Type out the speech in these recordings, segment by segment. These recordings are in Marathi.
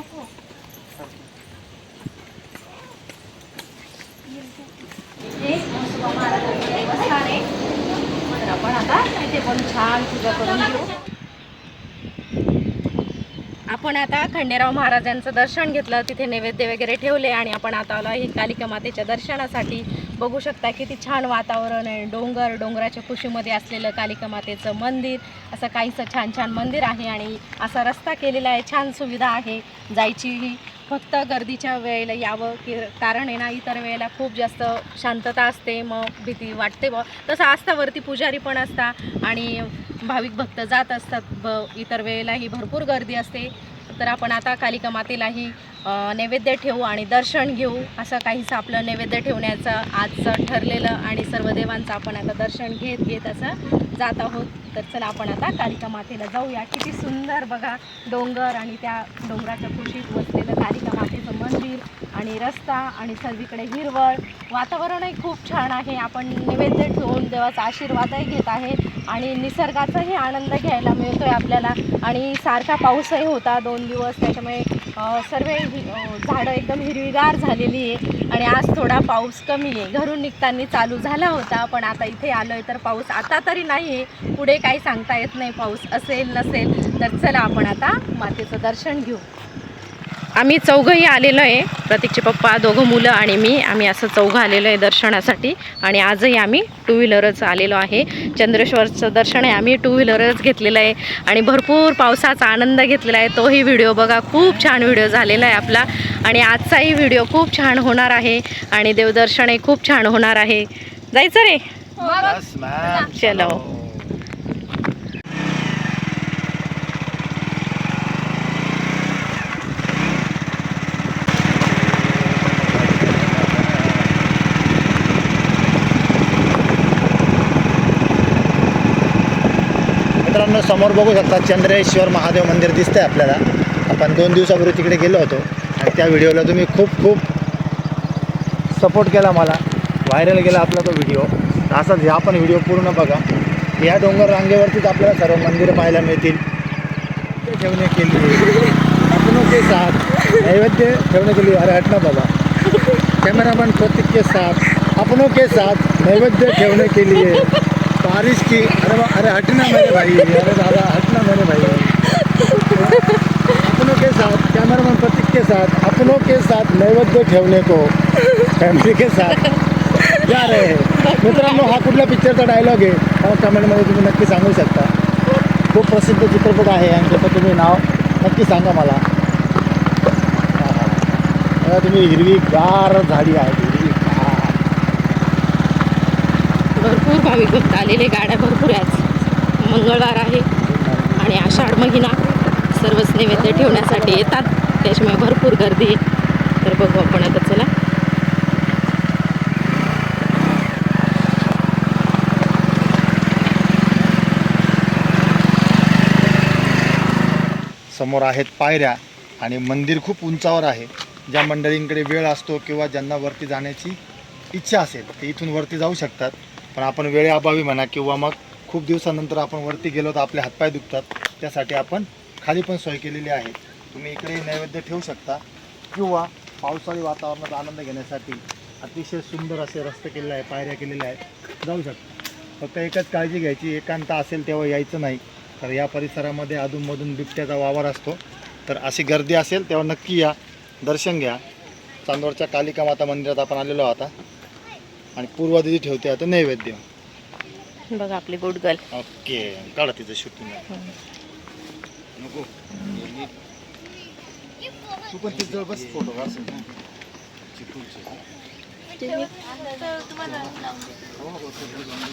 नको. आपण आता इथे पण छान पूजा करून घेऊ आपण आता खंडेराव महाराजांचं दर्शन घेतलं तिथे नैवेद्य वगैरे ठेवले आणि आपण आता आलो आहे कालिका मातेच्या दर्शनासाठी. बघू शकता किती छान वातावरण आहे. डोंगर डोंगराच्या कुशीमध्ये असलेलं कालिका मातेचं मंदिर असं काहीसं छान छान मंदिर आहे आणि असा रस्ता केलेला आहे. छान सुविधा आहे. जायचीही फक्त गर्दीच्या वेळेला यावं की कारण आहे ना इतर वेळेला खूप जास्त शांतता असते मग भीती वाटते ब. तसं असतं वरती पुजारी पण असता आणि भाविक भक्त जात असतात ब. इतर वेळेलाही भरपूर गर्दी असते. तर आपण आता कालिका मातेलाही नैवेद्य ठेवू आणि दर्शन घेऊ असं काहीसं आपलं नैवेद्य ठेवण्याचं आजचं ठरलेलं आणि सर्व देवांचं आपण आता दर्शन घेत घेत असं जात आहोत. तर चला आपण आता कालिका मातेला जाऊया. किती सुंदर बघा डोंगर आणि त्या डोंगराच्या कुशीत वसलेलं कालिका मातेचं मंदिर आणि रस्ता आणि सर्वीकडे हिरवळ. वातावरणही खूप छान आहे. आपण नैवेद्य ठेवून देवाचा आशीर्वादही घेत आहे आणि निसर्गाचाही आनंद घ्यायला मिळतो आहे आपल्याला. आणि सारखा पाऊसही होता दोन दिवस त्याच्यामुळे सर्व झाडं एकदम हिरवीगार झालेली आहे. आणि आज थोडा पाऊस कमी आहे. घरून निघताना चालू झाला होता पण आता इथे आलो आहे तर पाऊस आता तरी नाही आहे पुढे काही सांगता येत नाही पाऊस असेल नसेल तर चला आपण आता मातेचं दर्शन घेऊ. आम्ही चौघंही आलेलो आहे. प्रतीकचे पप्पा दोघं मुलं आणि मी. आम्ही असं चौघं आलेलो आहे दर्शनासाठी. आणि आजही आम्ही टू व्हीलरच आलेलो आहे. चंद्रेश्वरचं दर्शन आहे. आम्ही टू व्हीलरच घेतलेलं आहे. आणि भरपूर पावसाचा आनंद घेतलेला आहे. तोही व्हिडिओ बघा. खूप छान व्हिडिओ झालेला आहे आपला. आणि आजचाही व्हिडिओ खूप छान होणार आहे. आणि देवदर्शनही खूप छान होणार आहे. जायचं रे? चलो. मित्रांनो समोर बघू शकता चंद्रेश्वर महादेव मंदिर दिसतंय आपल्याला. आपण दोन दिवसापूर्वी तिकडे गेलो होतो आणि त्या व्हिडिओला तुम्ही खूप खूप सपोर्ट केला मला. व्हायरल गेला आपला तो व्हिडिओ. असाच ह्या पण व्हिडिओ पूर्ण बघा. या डोंगर रांगेवरतीच आपल्याला सर्व मंदिरं पाहायला मिळतील. ते ठेवणे केली. अपनों के साथ. नैवेद्य ठेवणे केली. लिए अरे हटना बाबा. कॅमेरामॅन प्रतीक के साथ. अपनों के साथ. नैवेद्य ठेवणे केली बारिश की अरे अरे हटना मेरे भाई अरे दादा हटना मेरे भाई। अपनों के साथ कैमरामैन प्रतीक के साथ अपनों के साथ नैवेद्य ठेवणे को फॅमिली के साथ जा रहे हैं। मित्रांनो हा कुठल्या पिक्चरचा डायलॉग आहे? हा कमेंटमध्ये तुम्ही नक्की सांगू शकता. खूप प्रसिद्ध चित्रपट आहे आणि त्याचं तुम्ही नाव नक्की सांगा मला. बघा तुम्ही हिरवी गार झाडी आहे हिरवी गार भरपूर भाविक भक्त आलेले गाड्या भरपूर आहेत. मंगळवार आहे. आणि आषाढ महिना सर्वच नैवेद्य ठेवण्यासाठी येतात. त्याच्यामुळे भरपूर गर्दी आहे. तर बघू आपण आता चला. समोर आहेत पायऱ्या आणि मंदिर खूप उंचावर आहे. ज्या मंडळींकडे वेळ असतो किंवा ज्यांना वरती जाण्याची इच्छा असेल ते इथून वरती जाऊ शकतात. पण आपण वेळेअभावी म्हणा किंवा मग खूप दिवसानंतर आपण वरती गेलो तर आपले हातपाय दुखतात त्यासाठी आपण खाली पण सोय केलेली आहे. तुम्ही इकडे नैवेद्य ठेवू शकता किंवा पावसाळी वातावरणाचा आनंद घेण्यासाठी अतिशय सुंदर असे रस्ते केलेले आहे पायऱ्या केलेल्या आहेत. जाऊ शकता. फक्त एकच काळजी घ्यायची एकांत असेल तेव्हा यायचं नाही. तर या परिसरामध्ये अधूनमधून बिबट्याचा वावर असतो. तर अशी गर्दी असेल तेव्हा नक्की या. दर्शन घ्या. चांदवडच्या कालिका माता मंदिरात आपण आलेलो आता. आणि पूर्वादिती ठेवते आता नैवेद्य. बघा आपली गुडगल ओके काढा तिचं शूटिंग नको. तू पण तिथं बस फोटो जाऊन दे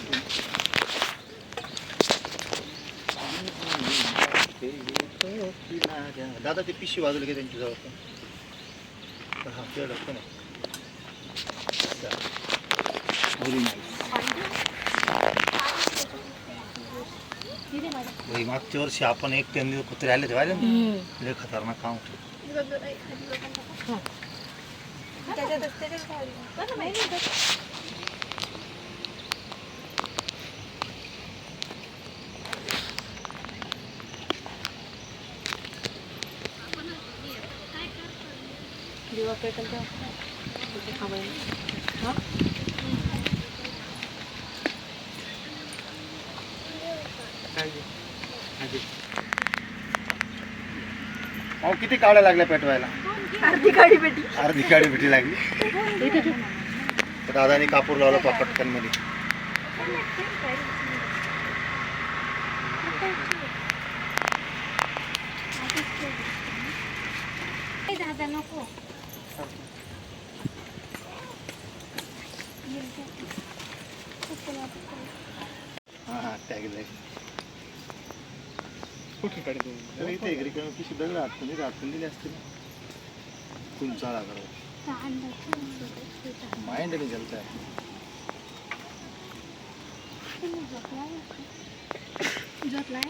तू. दादा ते पिशवी बाजूला घे त्यांची जवळ. हा तेवढं पण आहे. Very nice. भाई, मागच्या वर्षी आपण एक दिवस कुत्रे आले तेव्हा लय खतरनाक काम होतं. दिवा पेटल तेव्हा हा अहो किती कावड्या लागल्या पेटवायला? अर्धी गाडी पेटी अर्धी काडी भेटी लागली. तर दादानी कापूर लावला पटकनमध्ये. दादा नको. हा टॅग कुठे काढतो इथे इकडे पिशी दगड आटकून इथे आटकून दिली असते कुंचाळा करा? माइंड नाही चलता है झोपलाय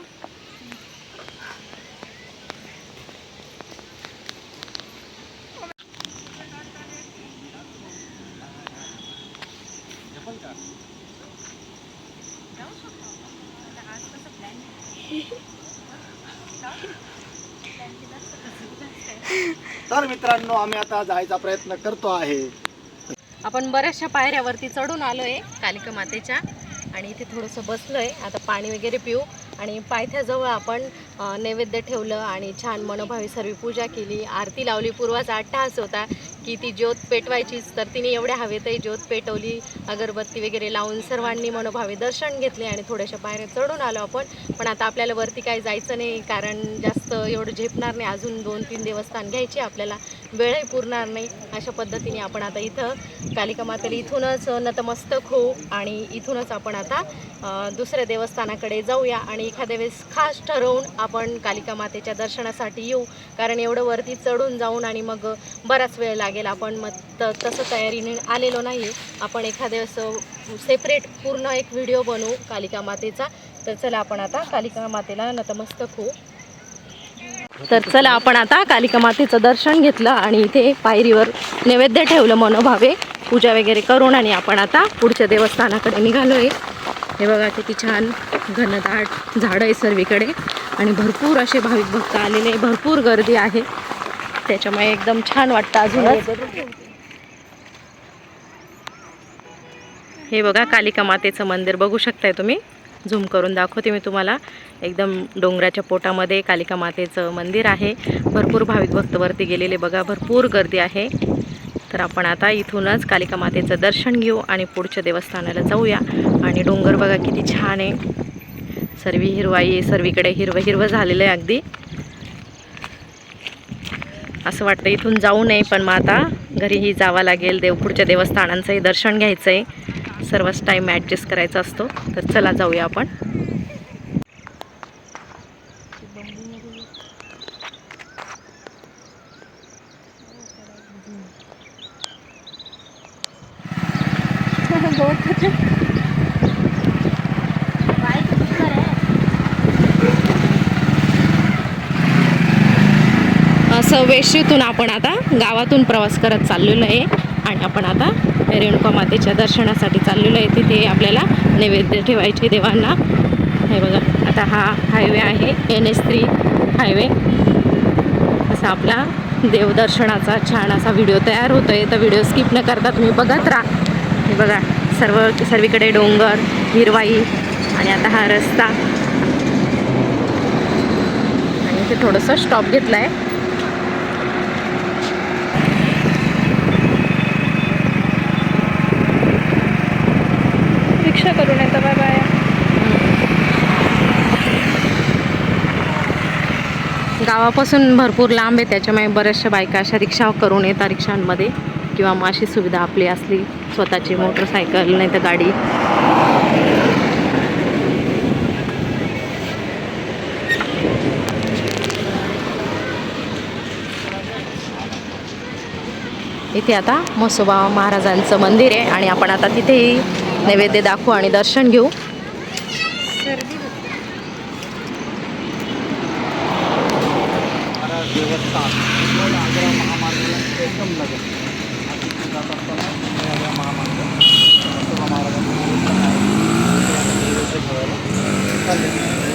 तर मित्रांनो आम्ही आता जायचा प्रयत्न करतो आहे. आपण बऱ्याचशा पायऱ्यावरती चढून आलोय कालिका मातेच्या आणि इथे थोडंसं बसलोय. आता पाणी वगैरे पिऊ आणि पायथ्याजवळ आपण नैवेद्य ठेवलं आणि छान मनोभावी सर्व पूजा केली. आरती लावली पूर्वाचा अट्टहास होता की ती ज्योत पेटवायचीच तर तिने एवढ्या हवेतही ज्योत पेटवली. अगरबत्ती वगैरे लावून सर्वांनी मनोभावे दर्शन घेतले आणि थोड्याशा पायऱ्या चढून आलो आपण. पण आता आपल्याला वरती काही जायचं नाही कारण जास्त एवढं झेपणार नाही. अजून दोन तीन देवस्थान घ्यायची आपल्याला वेळही पुरणार नाही. अशा पद्धतीने आपण आता इथं कालिका मातेला इथूनच नतमस्तक होऊ आणि इथूनच आपण आता दुसऱ्या देवस्थानाकडे जाऊया आणि एखाद्या वेळेस खास ठरवून आपण कालिका मातेच्या दर्शनासाठी येऊ. कारण एवढं वरती चढून जाऊन आणि मग बराच वेळ लागेल. आपण मग त तसं तयारीने आलेलो नाही आपण एखाद्या असं सेपरेट पूर्ण एक व्हिडिओ बनवू कालिका मातेचा. तर चला आपण आता कालिका मातेला नतमस्तक होऊ. तर चला आपण आता कालिका मातेचं दर्शन घेतलं आणि इथे पायरीवर नैवेद्य ठेवलं मनोभावे. पूजा वगैरे करून आणि आपण आता पुढच्या देवस्थानाकडे निघालोय. हे बघा किती छान घनदाट झाडं आहे सर्वीकडे. आणि भरपूर असे भाविक भक्त आलेले भरपूर गर्दी आहे. त्याच्यामुळे एकदम छान वाटतं अजूनच हे. बघा कालिका मातेचं मंदिर. बघू शकताय तुम्ही? झूम करून दाखवते मी तुम्हाला. एकदम डोंगराच्या पोटामध्ये कालिका मातेचं मंदिर आहे. भरपूर भाविक भक्तवरती गेलेले बघा भरपूर गर्दी आहे. तर आपण आता इथूनच कालिका मातेचं दर्शन घेऊ आणि पुढच्या देवस्थानाला जाऊया. आणि डोंगर बघा किती छान आहे. सर्वी हिरवाई सर्वीकडे हिरवं हिरवं झालेलं आहे अगदी. असं वाटतं इथून जाऊ नये पण मग आता घरीही जावं लागेल. देवपूरच्या देवस्थानांचंही दर्शन घ्यायचं आहे सर्वच टाईम ॲडजस्ट करायचा असतो. तर चला जाऊया आपण. असं आपण आता गावातून प्रवास करत चाललेलो आहे. आणि आपण आता रेणुका मातेच्या दर्शनासाठी चाललेलो आहे. तिथे आपल्याला नैवेद्य ठेवायचे देवांना. हे बघा आता हा हायवे आहे. एन एस थ्री हायवे असा आपला देवदर्शनाचा छान असा व्हिडिओ तयार होतो आहे तर व्हिडिओ स्किप न करता तुम्ही बघत राहा. हे बघा सर्व सर्वीकडे डोंगर हिरवाई आणि आता हा रस्ता. आणि इथे थोडंसं स्टॉप घेतला आहे रिक्षा करून तर बाय बाय गावापासून भरपूर लांब आहे त्याच्यामुळे बऱ्याचशा बायका अशा रिक्षा करून येतात रिक्षांमध्ये. किंवा मग अशी सुविधा आपली असली स्वतःची मोटरसायकल नाही तर गाडी. इथे आता म्हसोबा महाराजांचं मंदिर आहे आणि आपण आता तिथेही नैवेद्य दाखवू आणि दर्शन घेऊ सर्दी होते महाराज देवस्थान आग्रा महामार्गाला एकदम लगत आता तिथे जात असताना आग्रा महामार्ग म्हसोबा महाराजांचं देवस्थान आहे. तिथे आता नैवेद्य ठेवायला चाललेलो आहे.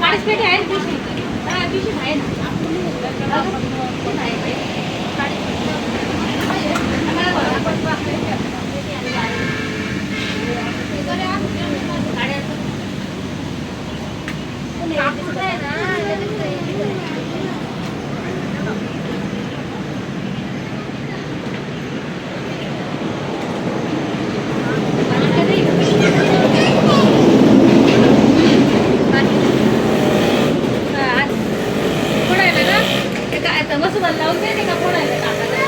पाच पेटी आहेत पिशवी. हा, पिशवी आहे ना. फोडायला ना ते काय तर मसूबाला लावून दे का फोडायला टाकायला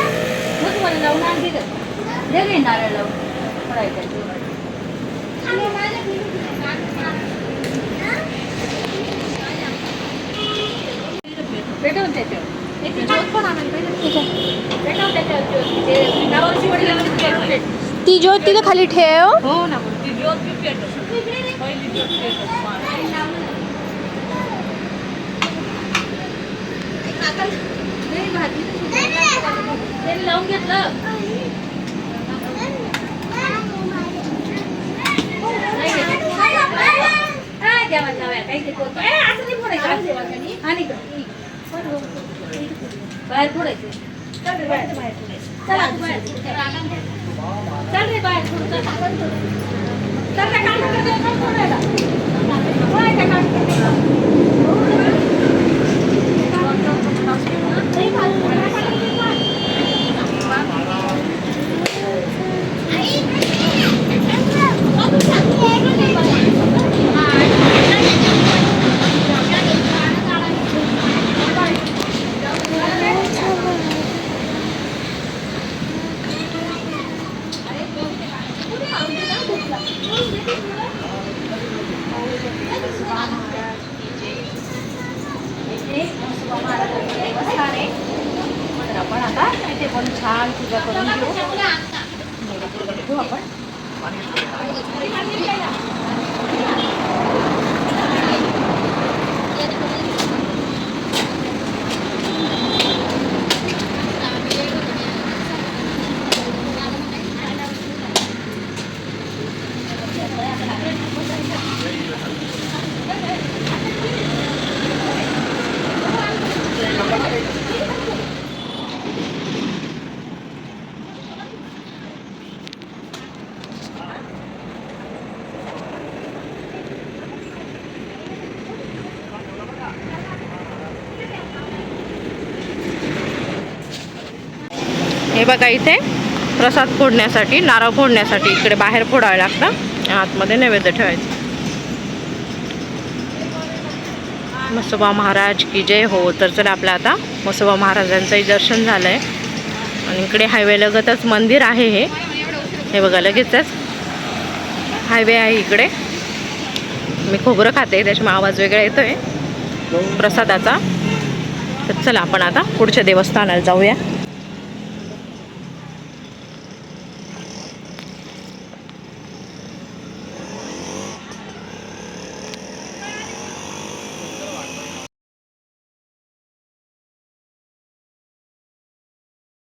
मसूबाला लावून आणते दे घे नारळ लावून फोडायचं पेटवून त्याच्यावर. ज्योत पण आणायला पाहिजे पेटवून त्याच्यावर ज्योत. ते नावाची वडील पेटवून ती ज्योत तिथं खाली ठेव. हो ना मग ती ज्योत बी पेटवतो पहिली ज्योत पेटवतो त्यांनी लावून घेतलं. नाही घेतलं. देवा, जाऊया. काही ते करतो. ए, असं नाही फोडायचं. नाही का? बाहेर फोडायचं. चल रे, बाहेर फोडायचं. चला, तू बाहेर फोड. चल रे, बाहेर फोड. चल, आपण फोड. चल रे, काढून दे, चल फोडायला. फोडायचं, काढून दे. तर आपण आता इथे पण छान पूजा करून घेऊ घेऊ हे बघा इथे प्रसाद फोडण्यासाठी नारळ फोडण्यासाठी इकडे बाहेर फोडावं लागतं. आतमध्ये नैवेद्य ठेवायचं. मसोबा महाराज की जय हो. तर चला आपलं आता मसोबा महाराजांचंही दर्शन झालं आहे आणि इकडे हायवे लगतच मंदिर आहे हे. हे बघा लगेचच. हायवे आहे इकडे. मी खोबरं खाते त्याच्यामुळे आवाज वेगळा येतोय. प्रसादाचा. तर चला आपण आता पुढच्या देवस्थानाला जाऊया.